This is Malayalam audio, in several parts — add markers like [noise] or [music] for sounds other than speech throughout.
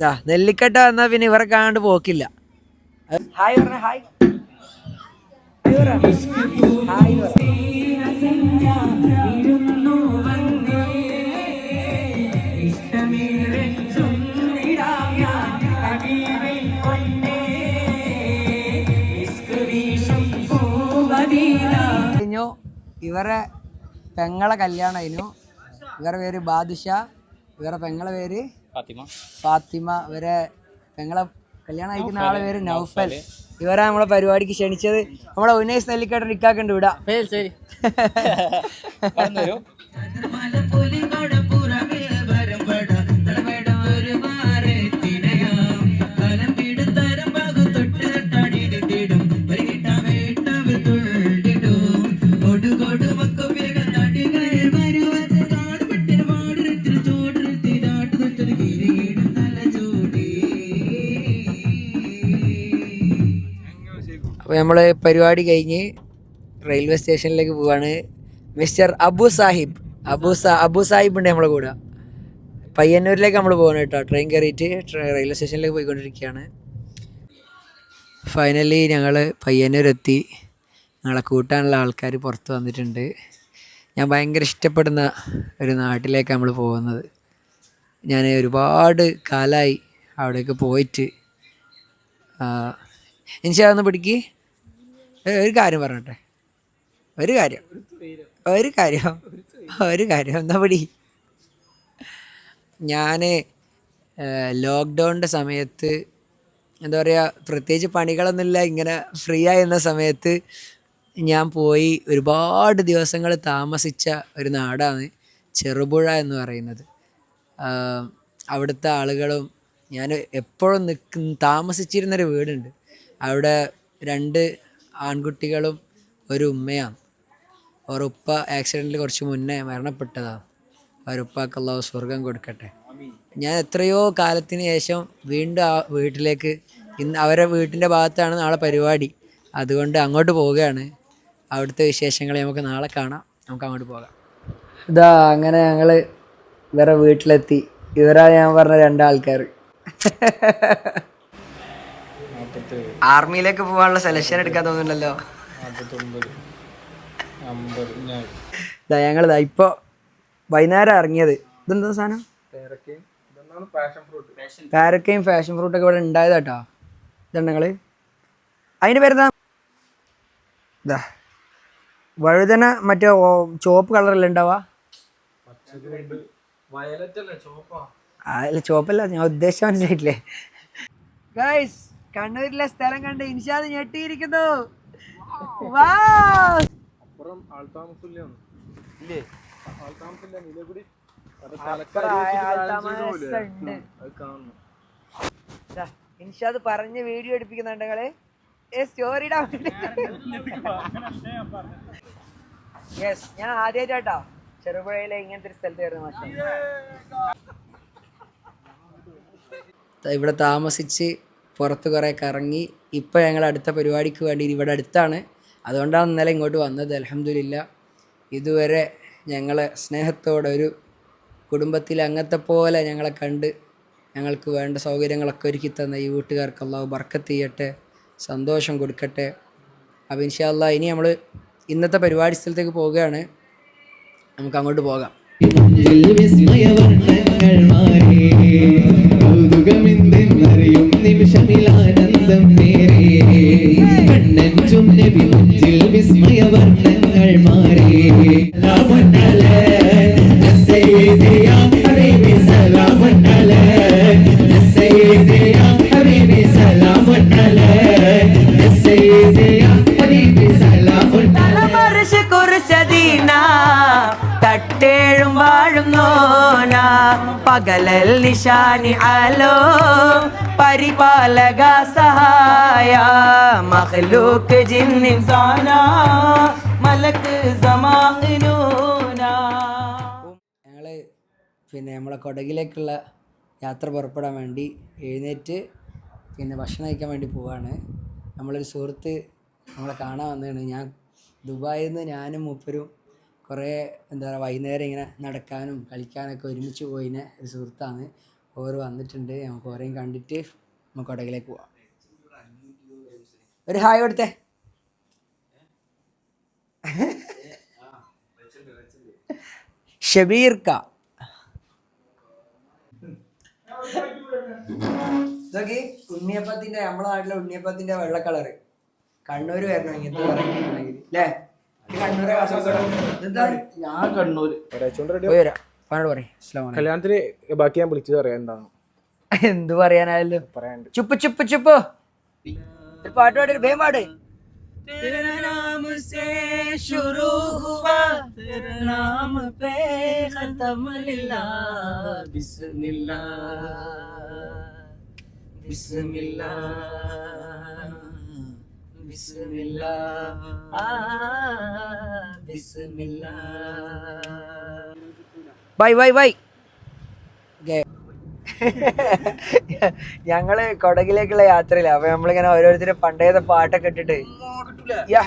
നെല്ലിക്കട്ട വന്നാ പിന്നെ ഇവരെ കാണാണ്ട് പോക്കില്ല. ഹായ് പറഞ്ഞ ഹായ്. ഹായ്. കഴിഞ്ഞു. ഇവരെ പെങ്ങളെ കല്യാണം കഴിഞ്ഞു ഇവരുടെ പേര് ബാദുഷ. ഇവരുടെ പെങ്ങളെ പേര് ഫാത്തിമ. ഫാത്തിമ ഇവരെ ഞങ്ങളെ കല്യാണം അയക്കുന്ന ആളെ പേര് നൗഫൽ. ഇവരെ നമ്മളെ പരിപാടിക്ക് ക്ഷണിച്ചത്. നമ്മളെ ഉന്നയിസ് നെല്ലിക്കാട്ട് നിക്കാക്കുണ്ട് വിടാ ശരി. [laughs] അപ്പോൾ നമ്മൾ പരിപാടി കഴിഞ്ഞ് റെയിൽവേ സ്റ്റേഷനിലേക്ക് പോവാണ്. മിസ്റ്റർ അബു സാഹിബ്. അബു സാ അബു സാഹിബ് ഉണ്ട് നമ്മളെ കൂടെ. പയ്യന്നൂരിലേക്ക് നമ്മൾ പോകണം കേട്ടോ. ട്രെയിൻ കയറിയിട്ട് റെയിൽവേ സ്റ്റേഷനിലേക്ക് പോയിക്കൊണ്ടിരിക്കുകയാണ്. ഫൈനലി ഞങ്ങൾ പയ്യന്നൂരെത്തി. ഞങ്ങളെ കൂട്ടാനുള്ള ആൾക്കാർ പുറത്ത് വന്നിട്ടുണ്ട്. ഞാൻ ഭയങ്കര ഇഷ്ടപ്പെടുന്ന ഒരു നാട്ടിലേക്ക് നമ്മൾ പോകുന്നത്. ഞാൻ ഒരുപാട് കാലമായി അവിടേക്ക് പോയിട്ട്. ഒന്ന് പിടിക്ക്. ഒരു കാര്യം പറഞ്ഞോട്ടെ ഒരു കാര്യം. ഒരു കാര്യം. ഒരു കാര്യം. എന്നാ പിടി. ഞാൻ ലോക്ക്ഡൗണിന്റെ സമയത്ത് എന്താ പറയുക പ്രത്യേകിച്ച് പണികളൊന്നുമില്ല. ഇങ്ങനെ ഫ്രീ ആയിരുന്ന സമയത്ത് ഞാൻ പോയി ഒരുപാട് ദിവസങ്ങൾ താമസിച്ച ഒരു നാടാണ് ചെറുപുഴ എന്ന് പറയുന്നത്. അവിടുത്തെ ആളുകളും ഞാൻ എപ്പോഴും നിൽക്കുന്ന താമസിച്ചിരുന്നൊരു വീടുണ്ട്. അവിടെ രണ്ട് ആൺകുട്ടികളും ഒരു ഉമ്മയാണ്. അവരുപ്പ ആക്സിഡന്റിൽ കുറച്ച് മുന്നേ മരണപ്പെട്ടതാണ് അവരുപ്പാക്ക് അള്ളാഹു സ്വർഗം കൊടുക്കട്ടെ. ഞാൻ എത്രയോ കാലത്തിന് ശേഷം വീണ്ടും ആ വീട്ടിലേക്ക് ഇന്ന് അവരെ വീട്ടിന്റെ ഭാഗത്താണ് നാളെ പരിപാടി. അതുകൊണ്ട് അങ്ങോട്ട് പോവുകയാണ്. അവിടുത്തെ വിശേഷങ്ങളെ നമുക്ക് നാളെ കാണാം. നമുക്ക് അങ്ങോട്ട് പോകാം. ഇതാ അങ്ങനെ ഞങ്ങൾ ഇവരെ വീട്ടിലെത്തി. ഇവരാ ഞാൻ പറഞ്ഞ രണ്ടാൾക്കാർ [laughs] ആർമിയിലേക്ക് പോകാനുള്ള സെലക്ഷൻ എടുക്കാൻ തോന്നുന്നുണ്ടല്ലോ. ഞങ്ങളിതാ ഇപ്പൊ വൈകുന്നേരം ഇറങ്ങിയത്. ഇതെന്താ സാധനം? പാരക്കയും. ഫാഷൻ ഫ്രൂട്ട് ഫ്രൂട്ടൊക്കെ ഇവിടെ ഉണ്ടായത് കേട്ടോ ഇതുണ്ട് ഞങ്ങൾ. അതിന്റെ പേരെന്താ? ഇതാ വഴുതന മറ്റേ ചുവപ്പ് കളറിൽ ഉണ്ടാവാ അല്ല? ചുവപ്പല്ല ഞാൻ ഉദ്ദേശം മനസ്സിലായിട്ടില്ലേ? ഗൈസ് കണ്ണൂരിലെ സ്ഥലം കണ്ട് ഇൻഷാദ് ഞെട്ടിയിരിക്കുന്നു. ഇൻഷാദ് പറഞ്ഞ് വീഡിയോ എടുപ്പിക്കുന്നുണ്ട് നിങ്ങൾ സ്റ്റോറി ഇടാൻ യെസ് ഞാൻ ആദ്യമായിട്ടാ ചെറുപുഴയിലെ ഇങ്ങനത്തെ ഒരു സ്ഥലത്ത് വരുന്ന മാസം ഇവിടെ താമസിച്ച് പുറത്ത് കുറേ കറങ്ങി ഇപ്പോൾ ഞങ്ങൾ അടുത്ത പരിപാടിക്ക് വേണ്ടി ഇവിടെ അടുത്താണ്. അതുകൊണ്ടാണ് ഇന്നലെ ഇങ്ങോട്ട് വന്നത്. അലഹമില്ല ഇതുവരെ ഞങ്ങളെ സ്നേഹത്തോടെ ഒരു കുടുംബത്തിൽ അങ്ങത്തെ പോലെ ഞങ്ങളെ കണ്ട് ഞങ്ങൾക്ക് വേണ്ട സൗകര്യങ്ങളൊക്കെ ഒരുക്കി തന്ന ഈ വീട്ടുകാർക്ക് അള്ളാഹു ബർക്കത്ത് ചെയ്യട്ടെ സന്തോഷം കൊടുക്കട്ടെ. അപ്പോൾ ഇൻഷാല്ല ഇനി നമ്മൾ ഇന്നത്തെ പരിപാടി സ്ഥലത്തേക്ക് പോവുകയാണ്. നമുക്ക് അങ്ങോട്ട് പോകാം. Luis നിശാനി അലോ പരിപാലക സഹായ മഹലൂക്ക് ജിന്നിൻ സാന മലക്ക് ഞങ്ങൾ പിന്നെ നമ്മളെ കൊടകിലേക്കുള്ള യാത്ര പുറപ്പെടാൻ വേണ്ടി എഴുന്നേറ്റ് പിന്നെ ഭക്ഷണം കഴിക്കാൻ വേണ്ടി പോവാണ്. നമ്മളൊരു സുഹൃത്ത് നമ്മളെ കാണാൻ വന്നതാണ്. ഞാൻ ദുബായിൽ നിന്ന് ഞാനും മൂപ്പരും കുറേ എന്താ പറയുക വൈകുന്നേരം ഇങ്ങനെ നടക്കാനും കളിക്കാനൊക്കെ ഒരുമിച്ച് പോയിന് ഒരു സുഹൃത്താണ്. ഓർ വന്നിട്ടുണ്ട്. നമുക്ക് ഓരെയും കണ്ടിട്ട് നമുക്ക് കൊടകിലേക്ക് പോവാം. ഒരു ഹായ് കൊടുത്തേ. ഷബീർ ക. ഉണ്ണിയപ്പത്തിന്റെ നമ്മളെ നാട്ടിലെ ഉണ്ണിയപ്പത്തിന്റെ വെള്ള കളറ്. കണ്ണൂര് വരണം ഇങ്ങനത്തെ അല്ലേ? ഞാൻ കണ്ണൂര്. പോയി വരാം. പനോട് പറയും. അസ്ലാം കല്യാണത്തിന് ബാക്കി ഞാൻ വിളിച്ചത് പറയാം എന്താണ്? എന്ത് പറയാനായാലും. പറയാണ്ട് ചുപ്പ് ചുപ്പ് ചുപ്പ്. ഒരു പാട്ട് പാടി. ബിസ്മില്ലാ. പാട് ബൈ ബൈ ബൈ ഞങ്ങൾ കൊടകിലേക്കുള്ള യാത്രയില്ല അപ്പൊ നമ്മളിങ്ങനെ ഓരോരുത്തരും പണ്ടേത്തെ പാട്ടൊക്കെ ഇട്ടിട്ട്. യാ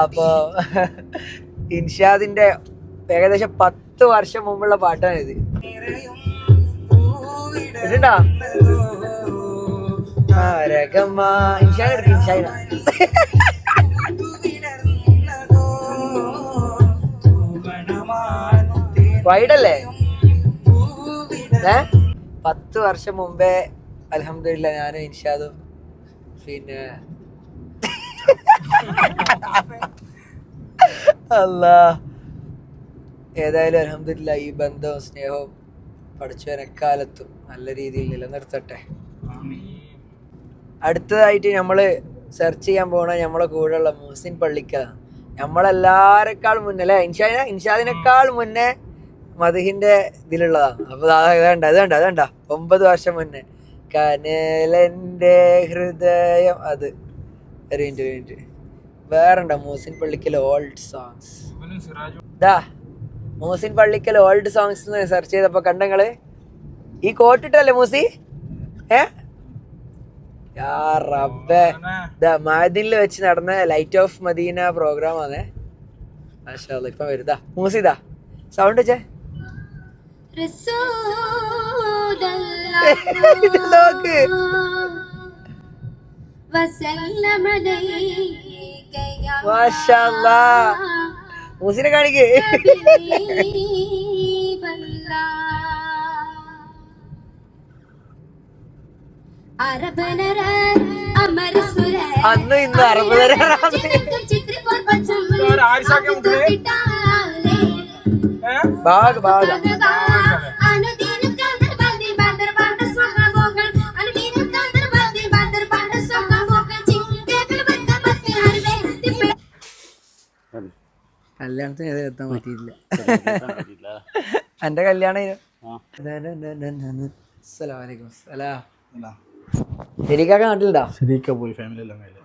അപ്പൊ [laughs] ഇൻഷാദിന്റെ ഏകദേശം പത്ത് വർഷം മുമ്പുള്ള പാട്ടാണ് ഇത് വൈഡല്ലേ? പത്ത് വർഷം മുമ്പേ അലഹമില്ല ഞാനും ഇൻഷാദും. പിന്നെ അല്ല ഏതായാലും അലഹമില്ല ഈ ബന്ധവും സ്നേഹവും പഠിച്ചവൻ എക്കാലത്തും നല്ല രീതിയിൽ നിലനിർത്തട്ടെ. അടുത്തതായിട്ട് നമ്മൾ സെർച്ച് ചെയ്യാൻ പോണ നമ്മളെ കൂടെയുള്ള മുഹസിൻ പള്ളിക്ക. നമ്മളെല്ലാരെക്കാൾ മുന്നേ അല്ലേ? ഇൻഷാദിനെ ഇൻഷാദിനേക്കാൾ മുന്നേ മധുഹിന്റെ ഇതിലുള്ളതാണ് അപ്പൊ ദാ ഇതണ്ട ഇതണ്ട ഇതണ്ട ഒമ്പത് വർഷം മുന്നേ. കനലെന്റെ ഹൃദയം അത്. ഒരു മിനിറ്റ് മിനിറ്റ് വേറെണ്ട മൂസിൻ പള്ളിക്കൽ ഓൾഡ് സോങ്സ് ദാ Moosin Pallikkal old songs search ചെയ്തപ്പോ കണ്ടങ്ങൾ ഈ കോട്ടിട്ടല്ലേ മൂസി ഏ? മഹദിനിൽ വെച്ച് നടന്ന ലൈറ്റ് ഓഫ് മദീന പ്രോഗ്രാം ആണ്. ഇപ്പൊ വരുതാ മൂസിതാ സൗണ്ട് വെച്ചേ. നോക്ക്. മൂസിനെ കാണിക്കേ. ചിന്തകൾ ഇന്ന് കല്യാണത്തിന് ഏത് എത്താൻ പറ്റിയില്ല. എന്റെ കല്യാണം അസ്സലാമലൈക്കും. സലാം ശരിക്കാക്ക പോയി ഫാമിലി എല്ലാം കയ്യിൽ.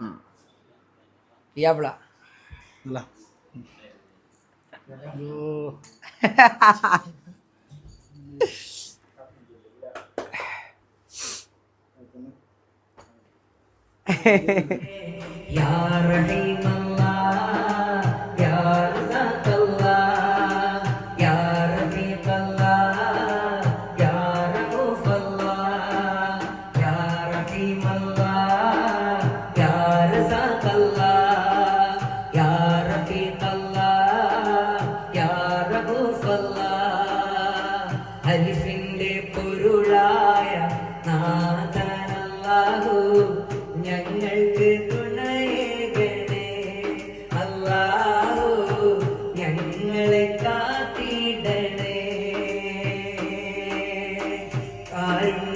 啊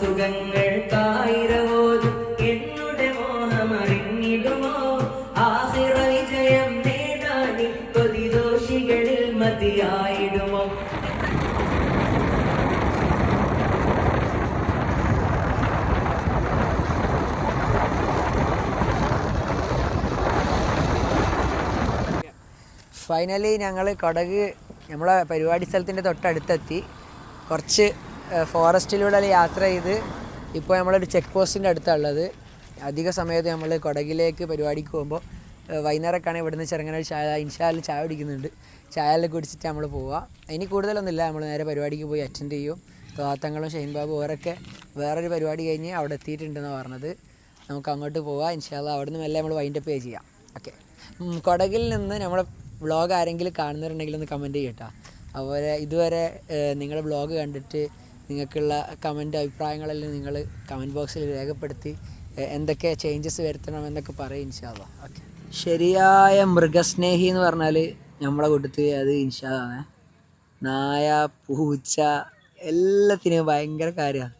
അസുഖങ്ങൾ കായിരവോ എന്നുടെ മോഹമറിഞ്ഞിടുമോ? ആസിറ വിജയം നേടാനി കൊതിദോഷികളിൽ മതിയായിടുമോ? ഫൈനലി ഞങ്ങൾ കടക് നമ്മളെ പരിപാടി സ്ഥലത്തിന്റെ തൊട്ടടുത്തെത്തി. കുറച്ച് ഫോറസ്റ്റിലൂടെ യാത്ര ചെയ്ത് ഇപ്പോൾ നമ്മളൊരു ചെക്ക് പോസ്റ്റിന്റെ അടുത്തുള്ളത്. അധിക സമയത്ത് നമ്മൾ കൊടകിലേക്ക് പരിപാടിക്ക് പോകുമ്പോൾ വൈകുന്നേരമൊക്കെയാണ് ഇവിടുന്ന് ചെറുങ്ങനെ ചായ ഇൻഷാലിൽ ചായ കുടിക്കുന്നുണ്ട്. ചായയിൽ എല്ലാം കുടിച്ചിട്ട് നമ്മൾ പോവുക. ഇനി കൂടുതലൊന്നുമില്ല. നമ്മൾ നേരെ പരിപാടിക്ക് പോയി അറ്റൻഡ് ചെയ്യും. തോത്തങ്ങളും ഷെയിൻ ബാബു ഓരൊക്കെ വേറൊരു പരിപാടി കഴിഞ്ഞ് അവിടെ എത്തിയിട്ടുണ്ടെന്ന് പറഞ്ഞത്. നമുക്ക് അങ്ങോട്ട് പോവാം ഇൻഷാല്ല അവിടെ നിന്ന് മെല്ലെ നമ്മൾ വൈൻഡപ്പ് പേ ചെയ്യാം. ഓക്കെ കൊടകിൽ നിന്ന് നമ്മുടെ വ്ളോഗ് ആരെങ്കിലും കാണുന്നുണ്ടെങ്കിൽ ഒന്ന് കമന്റ് ചെയ്യട്ടോ അതുപോലെ ഇതുവരെ നിങ്ങളുടെ വ്ളോഗ് കണ്ടിട്ട് നിങ്ങൾക്കുള്ള കമന്റ് അഭിപ്രായങ്ങളെല്ലാം നിങ്ങൾ കമന്റ് ബോക്സിൽ രേഖപ്പെടുത്തി എന്തൊക്കെ ചേഞ്ചസ് വരുത്തണം എന്നൊക്കെ പറയും ഇൻഷാല്ല ഓക്കെ. ശരിയായ മൃഗസ്നേഹി എന്ന് പറഞ്ഞാൽ നമ്മളെ കൂട്ടത്തിൽ അത് ഇൻഷാദാണ് നായ പൂച്ച എല്ലാത്തിനും ഭയങ്കര കാര്യമാണ്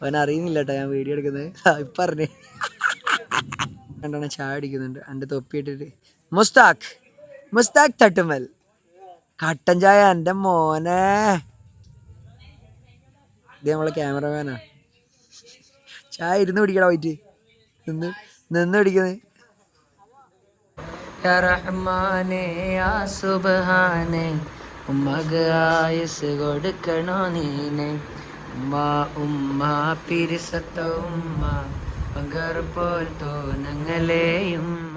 അവൻ അറിയുന്നില്ല കേട്ടോ ഞാൻ വീഡിയോ എടുക്കുന്നത്. ഇപ്പം അറിഞ്ഞേ. രണ്ടെണ്ണം ചായ അടിക്കുന്നുണ്ട് എന്റെ തൊപ്പിയിട്ടിട്ട്. മുസ്താഖ്. മുസ്താഖ് തട്ടുമൽ കട്ടൻ ചായ എന്റെ മോനെ. ഇത് നമ്മളെ ക്യാമറമാനാ ചായ ഇരുന്ന് പിടിക്കടാ വൈറ്റ്. നിന്ന് നിന്ന് പിടിക്കുന്നത് റഹ്മാനേ ഉമ്മ പിരിസത്ത ഉമ്മ. പങ്കർ പോൽ തോന്നങ്ങളേ ഉമ്മ.